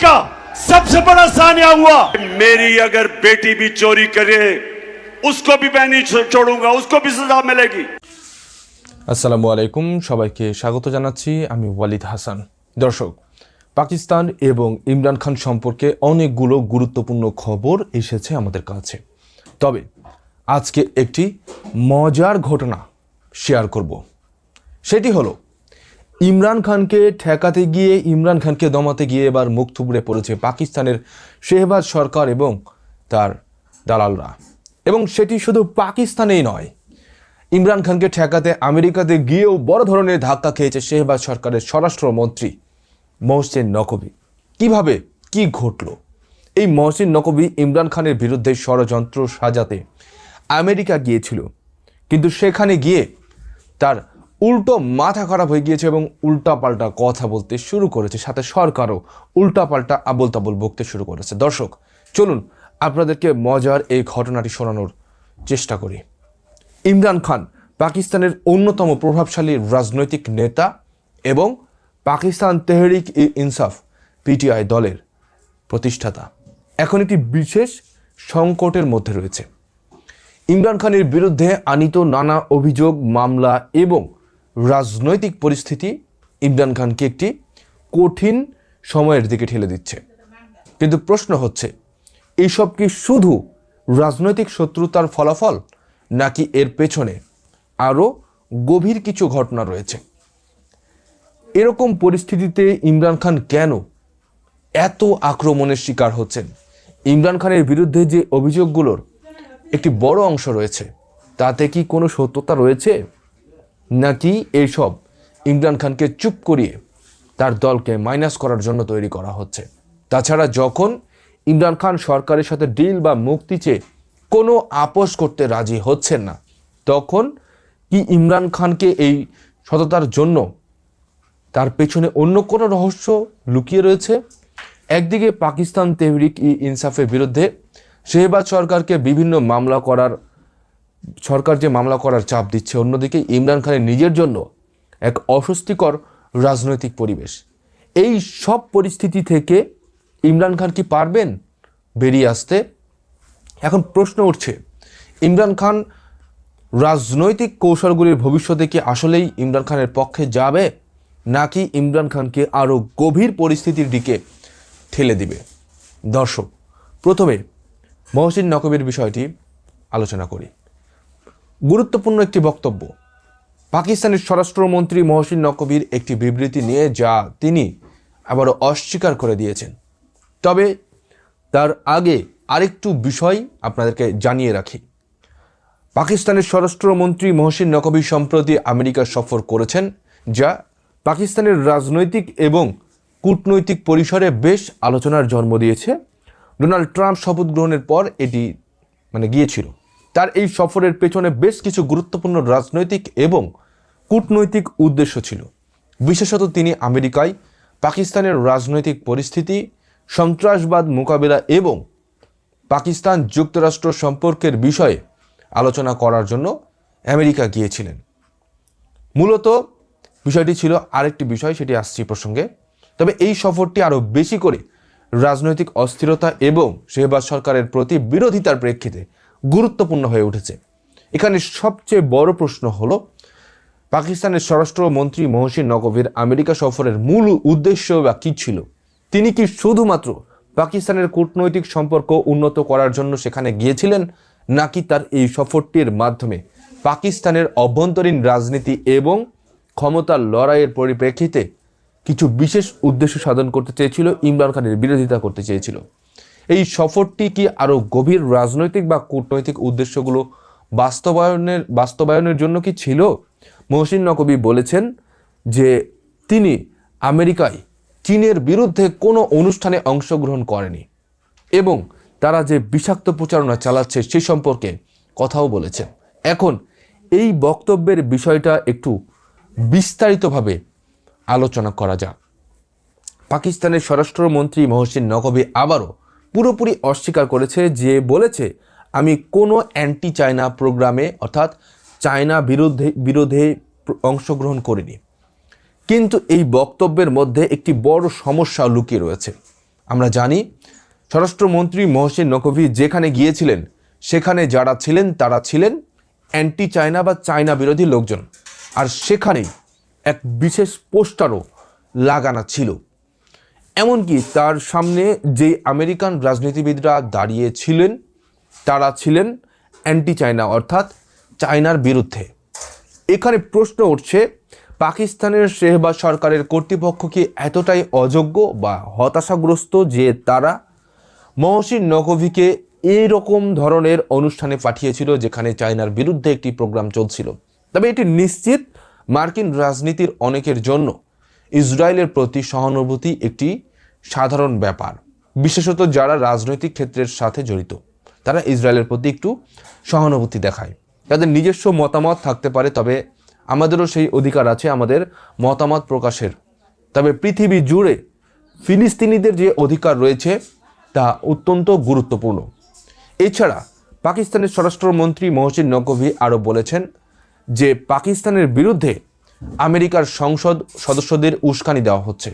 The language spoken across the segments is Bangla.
का सबसे बड़ा सानिया हुआ मेरी अगर बेटी भी चोरी करे उसको भी मैं नहीं छो- छोड़ूंगा उसको भी सजा मिलेगी আসসালামু আলাইকুম সবাইকে স্বাগত জানাচ্ছি আমি ওয়ালিদ হাসান দর্শক পাকিস্তান এবং ইমরান খান সম্পর্কে অনেকগুলো গুরুত্বপূর্ণ খবর এসেছে আমাদের কাছে তবে আজকে একটি মজার ঘটনা শেয়ার করব সেটি হলো ইমরান খানকে ঠেকাতে গিয়ে, ইমরান খানকে দমাতে গিয়ে এবার মুখ থুবড়ে পড়েছে পাকিস্তানের শেহবাজ সরকার এবং তার দালালরা। এবং সেটি শুধু পাকিস্তানেই নয়, ইমরান খানকে ঠেকাতে আমেরিকাতে গিয়েও বড় ধরনের ধাক্কা খেয়েছে শেহবাজ সরকারের স্বরাষ্ট্রমন্ত্রী মহসিন নকবি কীভাবে কি ঘটলো? এই মহসিন নকবি ইমরান খানের বিরুদ্ধে ষড়যন্ত্র সাজাতে আমেরিকা গিয়েছিল, কিন্তু সেখানে গিয়ে তার উল্টো মাথা খারাপ হয়ে গিয়েছে এবং উল্টাপাল্টা কথা বলতে শুরু করেছে। সাথে সরকারও উল্টাপাল্টা আবল তাবল বকতে শুরু করেছে। দর্শক, চলুন আপনাদেরকে মজার এই ঘটনাটি শোনানোর চেষ্টা করি। ইমরান খান পাকিস্তানের অন্যতম প্রভাবশালী রাজনৈতিক নেতা এবং পাকিস্তান তেহরিক ই ইনসাফ, পিটিআই দলের প্রতিষ্ঠাতা। এখন একটি বিশেষ সংকটের মধ্যে রয়েছে। ইমরান খানের বিরুদ্ধে আনিত নানা অভিযোগ, মামলা এবং রাজনৈতিক পরিস্থিতি ইমরান খানকে একটি কঠিন সময়ের দিকে ঠেলে দিচ্ছে। কিন্তু প্রশ্ন হচ্ছে, এইসব কি শুধু রাজনৈতিক শত্রুতার ফলাফল নাকি এর পেছনে আরও গভীর কিছু ঘটনা রয়েছে? এরকম পরিস্থিতিতে ইমরান খান কেন এত আক্রমণের শিকার হচ্ছেন? ইমরান খানের বিরুদ্ধে যে অভিযোগগুলোর একটি বড় অংশ রয়েছে, তাতে কি কোনো সত্যতা রয়েছে? নাকি এইসব ইমরান খানকে চুপ করিয়ে তার দলকে মাইনাস করার জন্য তৈরি করা হচ্ছে? তাছাড়া যখন ইমরান খান সরকারের সাথে ডিল বা মুক্তি চেয়ে কোনো আপোষ করতে রাজি হচ্ছেন না, তখন কি ইমরান খানকে এই সততার জন্য তার পেছনে অন্য কোনো রহস্য লুকিয়ে রয়েছে? একদিকে পাকিস্তান তেহরিক ই ইনসাফের বিরুদ্ধে শেহবাজ সরকারকে বিভিন্ন মামলা করার সরকার যে মামলা করার চাপ দিচ্ছে, অন্যদিকে ইমরান খানের নিজের জন্য এক অস্বস্তিকর রাজনৈতিক পরিবেশ। এই সব পরিস্থিতি থেকে ইমরান খান কি পারবেন বেরিয়ে আসতে? এখন প্রশ্ন উঠছে, ইমরান খান রাজনৈতিক কৌশলগুলির ভবিষ্যতে কি আসলেই ইমরান খানের পক্ষে যাবে, নাকি ইমরান খানকে আরও গভীর পরিস্থিতির দিকে ঠেলে দিবে? দর্শক, প্রথমে মহসিন নকবের বিষয়টি আলোচনা করি। গুরুত্বপূর্ণ একটি বক্তব্য। পাকিস্তানের স্বরাষ্ট্রমন্ত্রী মহসিন নকবির একটি বিবৃতি নিয়ে যা তিনি আবারও অস্বীকার করে দিয়েছেন। তবে তার আগে আরেকটু বিষয় আপনাদেরকে জানিয়ে রাখি। পাকিস্তানের স্বরাষ্ট্রমন্ত্রী মহসিন নকবি সম্প্রতি আমেরিকা সফর করেছেন, যা পাকিস্তানের রাজনৈতিক এবং কূটনৈতিক পরিসরে বেশ আলোচনার জন্ম দিয়েছে। ডোনাল্ড ট্রাম্প শপথ গ্রহণের পর এটি মানে গিয়েছিল। তার এই সফরের পেছনে বেশ কিছু গুরুত্বপূর্ণ রাজনৈতিক এবং কূটনৈতিক উদ্দেশ্য ছিল। বিশেষত তিনি আমেরিকায় পাকিস্তানের রাজনৈতিক পরিস্থিতি, সন্ত্রাসবাদ মোকাবিলা এবং পাকিস্তান যুক্তরাষ্ট্র সম্পর্কের বিষয়ে আলোচনা করার জন্য আমেরিকা গিয়েছিলেন। মূলত বিষয়টি ছিল আরেকটি বিষয়, সেটি আসছি প্রসঙ্গে। তবে এই সফরটি আরও বেশি করে রাজনৈতিক অস্থিরতা এবং শেহবাজ সরকারের প্রতি বিরোধিতার প্রেক্ষিতে গুরুত্বপূর্ণ হয়ে উঠেছে। এখানে সবচেয়ে বড় প্রশ্ন হলো, পাকিস্তানের স্বরাষ্ট্রমন্ত্রী মহসিন নকভির আমেরিকা সফরের মূল উদ্দেশ্য বা কী ছিল? তিনি কি শুধুমাত্র পাকিস্তানের কূটনৈতিক সম্পর্ক উন্নত করার জন্য সেখানে গিয়েছিলেন, নাকি তার এই সফরটির মাধ্যমে পাকিস্তানের অভ্যন্তরীণ রাজনীতি এবং ক্ষমতার লড়াইয়ের পরিপ্রেক্ষিতে কিছু বিশেষ উদ্দেশ্য সাধন করতে চেয়েছিল, ইমরান খানের বিরোধিতা করতে চেয়েছিল? এই সফরটি কি আরও গভীর রাজনৈতিক বা কূটনৈতিক উদ্দেশ্যগুলো বাস্তবায়নের বাস্তবায়নের জন্য কি ছিল? মহসিন নকবি বলেছেন যে তিনি আমেরিকায় চীনের বিরুদ্ধে কোনো অনুষ্ঠানে অংশগ্রহণ করেনি এবং তারা যে বিষাক্ত প্রচারণা চালাচ্ছে সে সম্পর্কে কথাও বলেছেন। এখন এই বক্তব্যের বিষয়টা একটু বিস্তারিতভাবে আলোচনা করা যাক। পাকিস্তানের স্বরাষ্ট্রমন্ত্রী মহসিন নকবি আবারও পুরোপুরি অস্বীকার করেছে যে বলেছে, আমি কোনো অ্যান্টি চায়না প্রোগ্রামে অর্থাৎ চায়না বিরুদ্ধে, বিরোধে অংশগ্রহণ করিনি। কিন্তু এই বক্তব্যের মধ্যে একটি বড় সমস্যা লুকিয়ে রয়েছে। আমরা জানি, স্বরাষ্ট্রমন্ত্রী মহসিন নকভি যেখানে গিয়েছিলেন, সেখানে যারা ছিলেন, তারা ছিলেন অ্যান্টি চায়না বা চায়না বিরোধী লোকজন। আর সেখানেই এক বিশেষ পোস্টারও লাগানো ছিল। এমনকি তার সামনে যে আমেরিকান রাজনীতিবিদরা দাঁড়িয়েছিলেন, তারা ছিলেন অ্যান্টি চায়না অর্থাৎ চায়নার বিরুদ্ধে। এখানে প্রশ্ন উঠছে, পাকিস্তানের শেহবাজ সরকারের কর্তৃপক্ষ কি এতটাই অযোগ্য বা হতাশাগ্রস্ত যে তারা মহসিন নকভিকে এইরকম ধরনের অনুষ্ঠানে পাঠিয়েছিল যেখানে চায়নার বিরুদ্ধে একটি প্রোগ্রাম চলছিল? তবে এটি নিশ্চিত মার্কিন রাজনীতির অনেকের জন্য। ইসরায়েলের প্রতি সহানুভূতি একটি সাধারণ ব্যাপার। বিশেষত যারা রাজনৈতিক ক্ষেত্রের সাথে জড়িত, তারা ইসরায়েলের প্রতি একটু সহানুভূতি দেখায়। তাদের নিজস্ব মতামত থাকতে পারে, তবে আমাদেরও সেই অধিকার আছে, আমাদের মতামত প্রকাশের। তবে পৃথিবী জুড়ে ফিলিস্তিনিদের যে অধিকার রয়েছে, তা অত্যন্ত গুরুত্বপূর্ণ। এছাড়া পাকিস্তানের স্বরাষ্ট্রমন্ত্রী মহসিন নকভি আরও বলেছেন যে, পাকিস্তানের বিরুদ্ধে আমেরিকার সংসদ সদস্যদের উস্কানি দেওয়া হচ্ছে।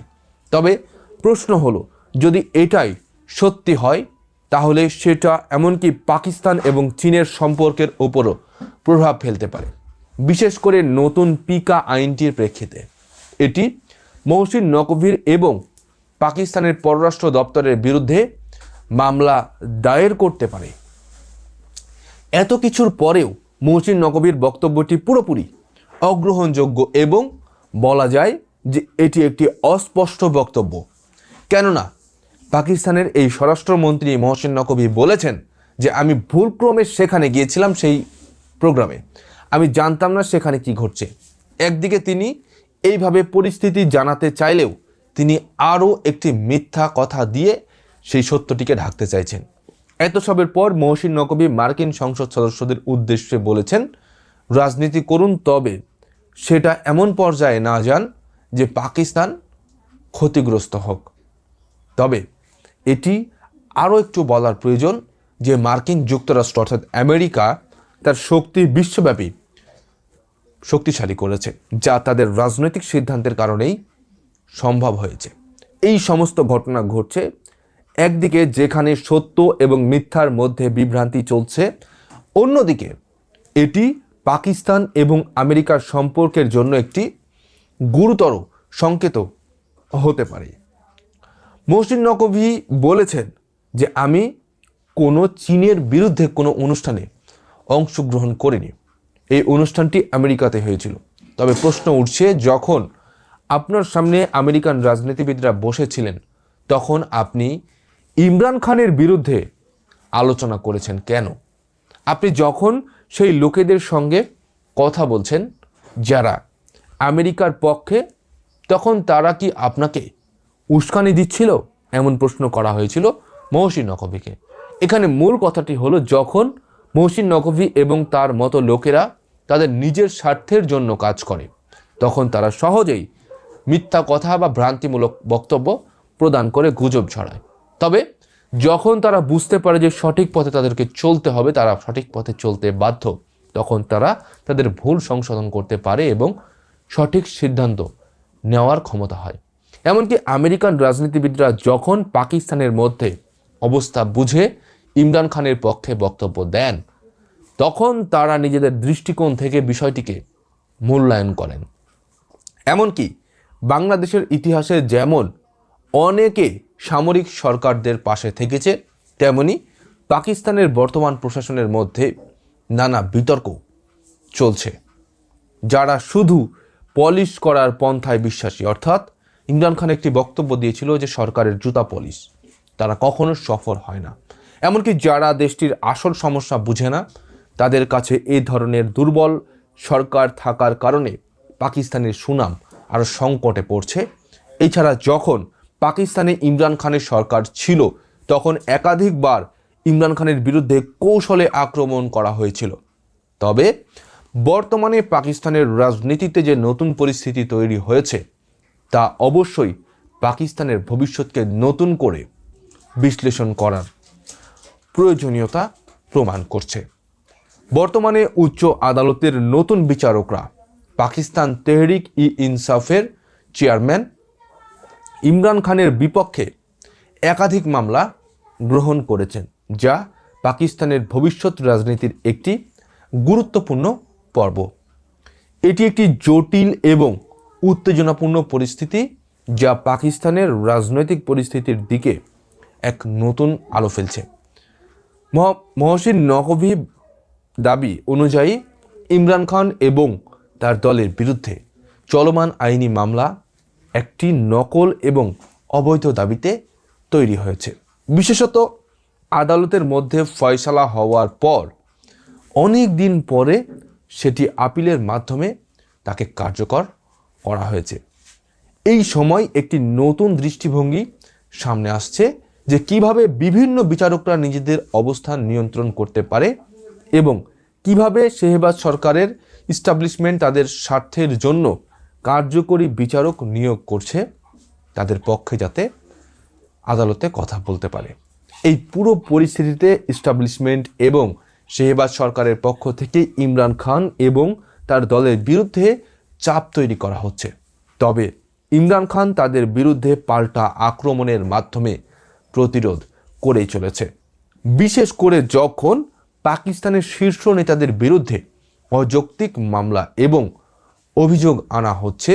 তবে প্রশ্ন হলো, যদি এটাই সত্যি হয়, তাহলে সেটা এমনকি পাকিস্তান এবং চীনের সম্পর্কের ওপরও প্রভাব ফেলতে পারে। বিশেষ করে নতুন পিকা আইনটির প্রেক্ষিতে। এটি মহসিন নকভির এবং পাকিস্তানের পররাষ্ট্র দপ্তরের বিরুদ্ধে মামলা দায়ের করতে পারে। এত কিছুর পরেও মহসিন নকবির বক্তব্যটি পুরোপুরি অগ্রহণযোগ্য এবং বলা যায় যে এটি একটি অস্পষ্ট বক্তব্য। কেননা, পাকিস্তানের এই স্বরাষ্ট্রমন্ত্রী মহসিন নকবি বলেছেন যে আমি ভুলক্রমে সেখানে গিয়েছিলাম সেই প্রোগ্রামে। আমি জানতাম না সেখানে কি ঘটছে। একদিকে তিনি এইভাবে পরিস্থিতি জানাতে চাইলেও তিনি আরও একটি মিথ্যা কথা দিয়ে সেই সত্যটিকে ঢাকতে চাইছেন। এত সবের পর মহসিন নকবি মার্কিন সংসদ সদস্যদের উদ্দেশ্যে বলেছেন রাজনীতি করুন, তবে সেটা এমন পর্যায়ে না যান যে পাকিস্তান ক্ষতিগ্রস্ত হোক। তবে এটি আরও একটু বলার প্রয়োজন যে মার্কিন যুক্তরাষ্ট্র অর্থাৎ আমেরিকা তার শক্তি বিশ্বব্যাপী শক্তিশালী করেছে, যা তাদের রাজনৈতিক সিদ্ধান্তের কারণেই সম্ভব হয়েছে। এই সমস্ত ঘটনা ঘটছে একদিকে যেখানে সত্য এবং মিথ্যার মধ্যে বিভ্রান্তি চলছে, অন্যদিকে এটি পাকিস্তান এবং আমেরিকার সম্পর্কের জন্য একটি গুরুতর সংকেত হতে পারে। মহসিন নকভি বলেছেন যে, আমি কোনো চীনের বিরুদ্ধে কোনো অনুষ্ঠানে অংশগ্রহণ করিনি। এই অনুষ্ঠানটি আমেরিকাতে হয়েছিল। তবে প্রশ্ন উঠছে, যখন আপনার সামনে আমেরিকান রাজনীতিবিদরা বসেছিলেন, তখন আপনি ইমরান খানের বিরুদ্ধে আলোচনা করেছেন কেন? আপনি যখন সেই লোকেদের সঙ্গে কথা বলছেন যারা আমেরিকার পক্ষে, তখন তারা কি আপনাকে উস্কানি দিচ্ছিল? এমন প্রশ্ন করা হয়েছিল মহসিন নকভিকে। এখানে মূল কথাটি হলো, যখন মহসিন নকভি এবং তার মতো লোকেরা তাদের নিজের স্বার্থের জন্য কাজ করে, তখন তারা সহজেই মিথ্যা কথা বা ভ্রান্তিমূলক বক্তব্য প্রদান করে গুজব ছড়ায়। তবে যখন তারা বুঝতে পারে যে সঠিক পথে তাদেরকে চলতে হবে, তারা সঠিক পথে চলতে বাধ্য। তখন তারা তাদের ভুল সংশোধন করতে পারে এবং সঠিক সিদ্ধান্ত নেওয়ার ক্ষমতা হয়। এমনকি আমেরিকান রাজনীতিবিদরা যখন পাকিস্তানের মধ্যে অবস্থা বুঝে ইমরান খানের পক্ষে বক্তব্য দেন, তখন তারা নিজেদের দৃষ্টিকোণ থেকে বিষয়টিকে মূল্যায়ন করেন। এমনকি বাংলাদেশের ইতিহাসে যেমন অনেকে সামরিক সরকারদের পাশে থেকেছে, তেমনি পাকিস্তানের বর্তমান প্রশাসনের মধ্যে নানা বিতর্ক চলছে, যারা শুধু পলিশ করার পন্থায় বিশ্বাসী। অর্থাৎ ইমরান খান একটি বক্তব্য দিয়েছিল যে সরকারের জুতা পলিশ, তারা কখনো সফল হয় না। এমনকি যারা দেশটির আসল সমস্যা বুঝে না, তাদের কাছে এই ধরনের দুর্বল সরকার থাকার কারণে পাকিস্তানের সুনাম আরও সংকটে পড়ছে। এছাড়া যখন পাকিস্তানে ইমরান খানের সরকার ছিল, তখন একাধিকবার ইমরান খানের বিরুদ্ধে কৌশলে আক্রমণ করা হয়েছিল। তবে বর্তমানে পাকিস্তানের রাজনীতিতে যে নতুন পরিস্থিতি তৈরি হয়েছে, তা অবশ্যই পাকিস্তানের ভবিষ্যৎকে নতুন করে বিশ্লেষণ করার প্রয়োজনীয়তা প্রমাণ করছে। বর্তমানে উচ্চ আদালতের নতুন বিচারকরা পাকিস্তান তেহরিক ই ইনসাফের চেয়ারম্যান ইমরান খানের বিপক্ষে একাধিক মামলা গ্রহণ করেছেন, যা পাকিস্তানের ভবিষ্যৎ রাজনীতির একটি গুরুত্বপূর্ণ পর্ব। এটি একটি জটিল এবং উত্তেজনাপূর্ণ পরিস্থিতি, যা পাকিস্তানের রাজনৈতিক পরিস্থিতির দিকে এক নতুন আলো ফেলছে। মহ- মহসিন নকভি দাবি অনুযায়ী, ইমরান খান এবং তার দলের বিরুদ্ধে চলমান আইনি মামলা একটি নকল এবং অবৈধ দাবিতে তৈরি হয়েছে। বিশেষত আদালতের মধ্যে ফয়সালা হওয়ার পর অনেক দিন পরে সেটি আপিলের মাধ্যমে তাকে কার্যকর করা হয়েছে। এই সময় একটি নতুন দৃষ্টিভঙ্গি সামনে আসছে যে কীভাবে বিভিন্ন বিচারকরা নিজেদের অবস্থান নিয়ন্ত্রণ করতে পারে এবং কীভাবে শেহবাজ সরকারের ইস্টাবলিশমেন্ট তাদের স্বার্থের জন্য কার্যকরী বিচারক নিয়োগ করছে তাদের পক্ষে যাতে আদালতে কথা বলতে পারে। এই পুরো পরিস্থিতিতে ইস্টাবলিশমেন্ট এবং শেহবাজ সরকারের পক্ষ থেকে ইমরান খান এবং তার দলের বিরুদ্ধে চাপ তৈরি করা হচ্ছে। তবে ইমরান খান তাদের বিরুদ্ধে পাল্টা আক্রমণের মাধ্যমে প্রতিরোধ করেই চলেছে। বিশেষ করে যখন পাকিস্তানের শীর্ষ নেতাদের বিরুদ্ধে অযৌক্তিক মামলা এবং অভিযোগ আনা হচ্ছে,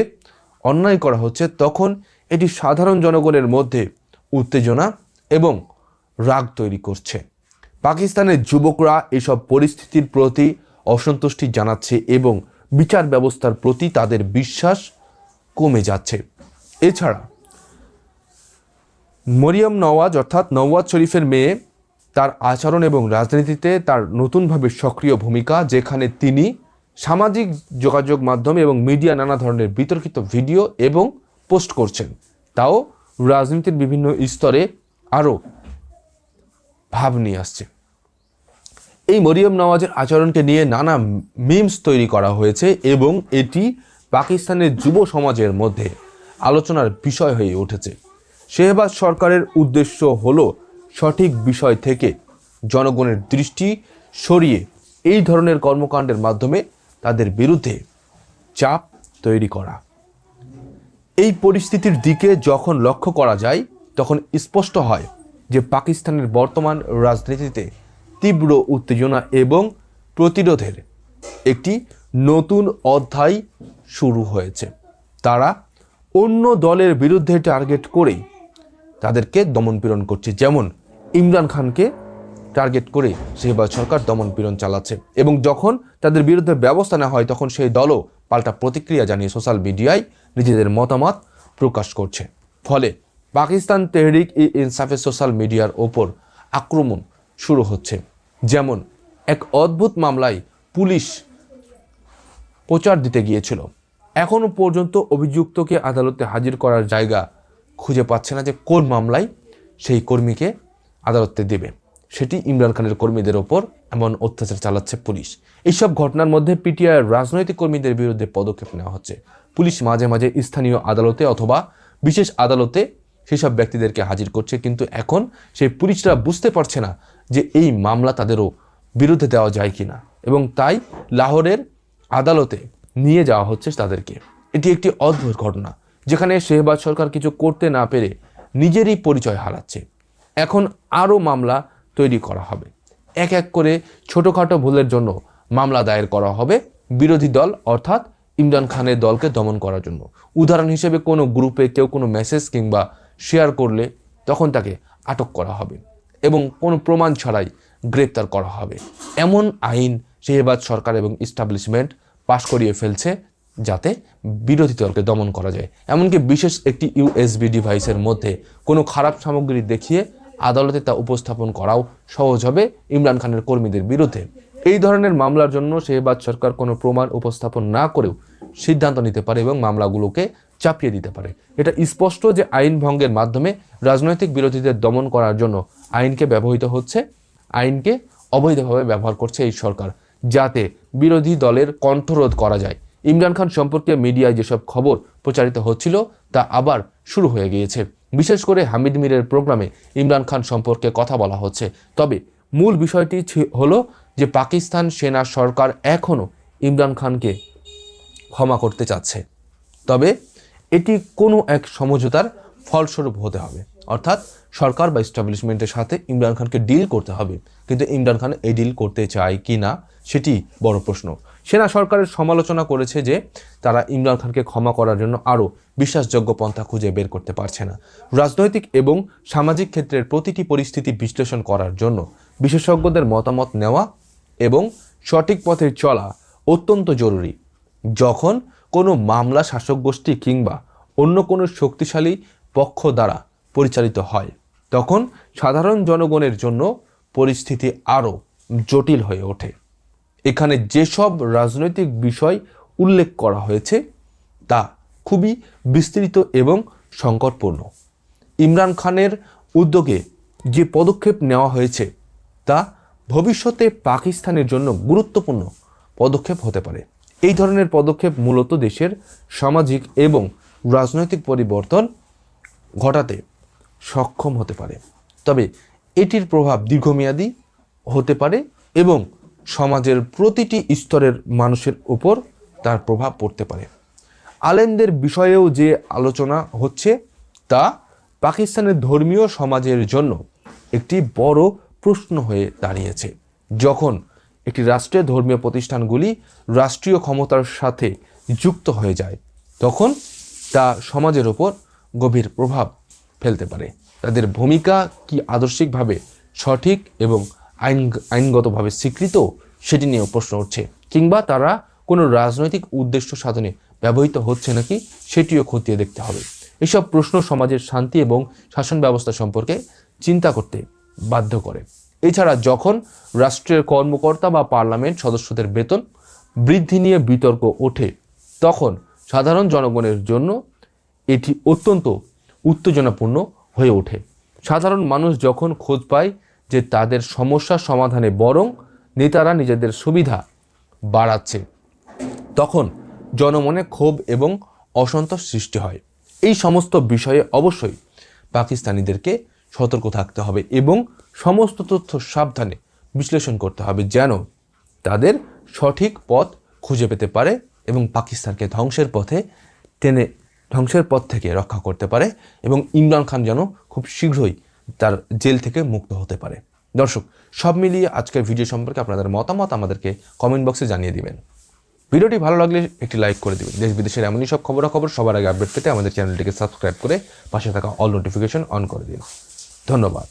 অন্যায় করা হচ্ছে, তখন এটি সাধারণ জনগণের মধ্যে উত্তেজনা এবং রাগ তৈরি করছে। পাকিস্তানের যুবকরা এসব পরিস্থিতির প্রতি অসন্তুষ্টি জানাচ্ছে এবং বিচার ব্যবস্থার প্রতি তাদের বিশ্বাস কমে যাচ্ছে। এছাড়া, মরিয়ম নওয়াজ অর্থাৎ নওয়াজ শরীফের মেয়ে, তার আচরণ এবং রাজনীতিতে তার নতুনভাবে সক্রিয় ভূমিকা, যেখানে তিনি সামাজিক যোগাযোগ মাধ্যম এবং মিডিয়া নানা ধরনের বিতর্কিত ভিডিও এবং পোস্ট করছেন। তাও রাজনীতির বিভিন্ন স্তরে আরও ভাব নিয়ে আসছে। এই মরিয়ম নওয়াজের আচরণকে নিয়ে নানা মিমস তৈরি করা হয়েছে এবং এটি পাকিস্তানের যুব সমাজের মধ্যে আলোচনার বিষয় হয়ে উঠেছে। শেহবাজ সরকারের উদ্দেশ্য হল সঠিক বিষয় থেকে জনগণের দৃষ্টি সরিয়ে এই ধরনের কর্মকাণ্ডের মাধ্যমে তাদের বিরুদ্ধে চাপ তৈরি করা। এই পরিস্থিতির দিকে যখন লক্ষ্য করা যায়, তখন স্পষ্ট হয় যে পাকিস্তানের বর্তমান রাজনীতিতে তীব্র উত্তেজনা এবং প্রতিরোধের একটি নতুন অধ্যায় শুরু হয়েছে। তারা অন্য দলের বিরুদ্ধে টার্গেট করেই তাদেরকে দমনপীড়ন করছে। যেমন ইমরান খানকে টার্গেট করে শেহবাজ সরকার দমনপীড়ন চালাচ্ছে। এবং যখন তাদের বিরুদ্ধে ব্যবস্থা নেওয়া হয়, তখন সেই দলও পাল্টা প্রতিক্রিয়া জানিয়ে সোশ্যাল মিডিয়ায় নিজেদের মতামত প্রকাশ করছে। ফলে পাকিস্তান তেহরিক ই ইনসাফের সোশ্যাল মিডিয়ার ওপর আক্রমণ শুরু হচ্ছে। যেমন এক অদ্ভুত মামলায় পুলিশ প্রচার দিতে গিয়েছিল। এখনও পর্যন্ত অভিযুক্তকে আদালতে হাজির করার জায়গা খুঁজে পাচ্ছে না যে কোন মামলায় সেই কর্মীকে আদালতে দেবে। সেটি ইমরান খানের কর্মীদের ওপর এমন অত্যাচার চালাচ্ছে পুলিশ। এইসব ঘটনার মধ্যে পিটিআইয়ের রাজনৈতিক কর্মীদের বিরুদ্ধে পদক্ষেপ নেওয়া হচ্ছে। পুলিশ মাঝে মাঝে স্থানীয় আদালতে অথবা বিশেষ আদালতে সেসব ব্যক্তিদেরকে হাজির করছে, কিন্তু এখন সেই পুলিশরা বুঝতে পারছে না যে এই মামলা তাদেরও বিরুদ্ধে দেওয়া যায় কিনা এবং তাই লাহোরের আদালতে নিয়ে যাওয়া হচ্ছে তাদেরকে। এটি একটি অদ্ভুত ঘটনা, যেখানে শেহবাজ সরকার কিছু করতে না পেরে নিজেরই পরিচয় হারাচ্ছে। এখন আরও মামলা তৈরি করা হবে। এক এক করে ছোটোখাটো ভুলের জন্য মামলা দায়ের করা হবে বিরোধী দল, অর্থাৎ ইমরান খানের দলকে দমন করার জন্য। উদাহরণ হিসেবে কোনো গ্রুপে কেউ কোনো মেসেজ কিংবা শেয়ার করলে তখন তাকে আটক করা হবে এবং কোনো প্রমাণ ছাড়াই গ্রেপ্তার করা হবে। এমন আইন শেহবাজ সরকার এবং ইস্টাবলিশমেন্ট পাশ করিয়ে ফেলছে যাতে বিরোধী দলকে দমন করা যায়। এমনকি বিশেষ একটি ইউএসবি ডিভাইসের মধ্যে কোনো খারাপ সামগ্রী দেখিয়ে আদালতে তা উপস্থাপন করাও সহজ হবে ইমরান খানের কর্মীদের বিরুদ্ধে। এই ধরনের মামলার জন্য শেহবাজ সরকার কোনো প্রমাণ উপস্থাপন না করেও সিদ্ধান্ত নিতে পারে এবং মামলাগুলোকে চাপিয়ে দিতে পারে। এটা স্পষ্ট যে আইন ভঙ্গের মাধ্যমে রাজনৈতিক বিরোধীদের দমন করার জন্য আইনকে ব্যবহৃত হচ্ছে, আইনকে অবৈধভাবে ব্যবহার করছে এই সরকার, যাতে বিরোধী দলের কণ্ঠরোধ করা যায়। ইমরান খান সম্পর্কে মিডিয়ায় যেসব খবর প্রচারিত হচ্ছিল তা আবার শুরু হয়ে গিয়েছে। বিশেষ করে হামিদ মিরের প্রোগ্রামে ইমরান খান সম্পর্কে কথা বলা হচ্ছে। তবে মূল বিষয়টি হলো যে পাকিস্তান সেনা সরকার এখনও ইমরান খানকে ক্ষমা করতে চাচ্ছে। তবে এটি কোনো এক সমঝোতার ফলস্বরূপ হতে হবে। অর্থাৎ সরকার বা এস্টাবলিশমেন্টের সাথে ইমরান খানকে ডিল করতে হবে। কিন্তু ইমরান খান এই ডিল করতে চায় কি না, সেটি বড় প্রশ্ন। সেনা সরকারের সমালোচনা করেছে যে, তারা ইমরান খানকে ক্ষমা করার জন্য আরও বিশ্বাসযোগ্য পন্থা খুঁজে বের করতে পারছে না। রাজনৈতিক এবং সামাজিক ক্ষেত্রের প্রতিটি পরিস্থিতি বিশ্লেষণ করার জন্য বিশেষজ্ঞদের মতামত নেওয়া এবং সঠিক পথে চলা অত্যন্ত জরুরি। যখন কোনো মামলা, শাসক গোষ্ঠী কিংবা অন্য কোনো শক্তিশালী পক্ষ দ্বারা পরিচালিত হয় তখন সাধারণ জনগণের জন্য পরিস্থিতি আরও জটিল হয়ে ওঠে। এখানে যেসব রাজনৈতিক বিষয় উল্লেখ করা হয়েছে, তা খুবই বিস্তৃত এবং সংকটপূর্ণ। ইমরান খানের উদ্যোগে যে পদক্ষেপ নেওয়া হয়েছে, তা ভবিষ্যতে পাকিস্তানের জন্য গুরুত্বপূর্ণ পদক্ষেপ হতে পারে। এই ধরনের পদক্ষেপ মূলত দেশের সামাজিক এবং রাজনৈতিক পরিবর্তন ঘটাতে সক্ষম হতে পারে। তবে এটির প্রভাব দীর্ঘমেয়াদী হতে পারে এবং সমাজের প্রতিটি স্তরের মানুষের উপর তার প্রভাব পড়তে পারে। আলেমদের বিষয়েও যে আলোচনা হচ্ছে তা পাকিস্তানের ধর্মীয় সমাজের জন্য একটি বড় প্রশ্ন হয়ে দাঁড়িয়েছে। যখন একটি রাষ্ট্রের ধর্মীয় প্রতিষ্ঠানগুলি রাষ্ট্রীয় ক্ষমতার সাথে যুক্ত হয়ে যায়, তখন তা সমাজের ওপর গভীর প্রভাব ফেলতে পারে। তাদের ভূমিকা কি আদর্শিকভাবে সঠিক এবং আইন আইনগতভাবে স্বীকৃত সেটি নিয়েও প্রশ্ন উঠছে। কিংবা তারা কোনো রাজনৈতিক উদ্দেশ্য সাধনে ব্যবহৃত হচ্ছে নাকি সেটিও খতিয়ে দেখতে হবে। এসব প্রশ্ন সমাজের শান্তি এবং শাসন ব্যবস্থা সম্পর্কে চিন্তা করতে বাধ্য করে। এছাড়া যখন রাষ্ট্রের কর্মকর্তা বা পার্লামেন্ট সদস্যদের বেতন বৃদ্ধি নিয়ে বিতর্ক ওঠে, তখন সাধারণ জনগণের জন্য এটি অত্যন্ত উত্তেজনাপূর্ণ হয়ে ওঠে। সাধারণ মানুষ যখন খোঁজ পায় যে তাদের সমস্যার সমাধানে বরং নেতারা নিজেদের সুবিধা বাড়াচ্ছে, তখন জনমনে ক্ষোভ এবং অসন্তোষ সৃষ্টি হয়। এই সমস্ত বিষয়ে অবশ্যই পাকিস্তানিদেরকে সতর্ক থাকতে হবে এবং সমস্ত তথ্য সাবধানে বিশ্লেষণ করতে হবে যেন তাদের সঠিক পথ খুঁজে পেতে পারে এবং পাকিস্তানকে ধ্বংসের পথে টেনে ধ্বংসের পথ থেকে রক্ষা করতে পারে এবং ইমরান খান যেন খুব শীঘ্রই তার জেল থেকে মুক্ত হতে পারে। দর্শক, সব মিলিয়ে আজকের ভিডিও সম্পর্কে আপনাদের মতামত আমাদেরকে কমেন্ট বক্সে জানিয়ে দিবেন। ভিডিওটি ভালো লাগলে একটি লাইক করে দেবেন। দেশ বিদেশের এমনই সব খবরাখবর সবার আগে আপডেট পেতে আমাদের চ্যানেলটিকে সাবস্ক্রাইব করে পাশে থাকা অল নোটিফিকেশন অন করে দিন। ধন্যবাদ।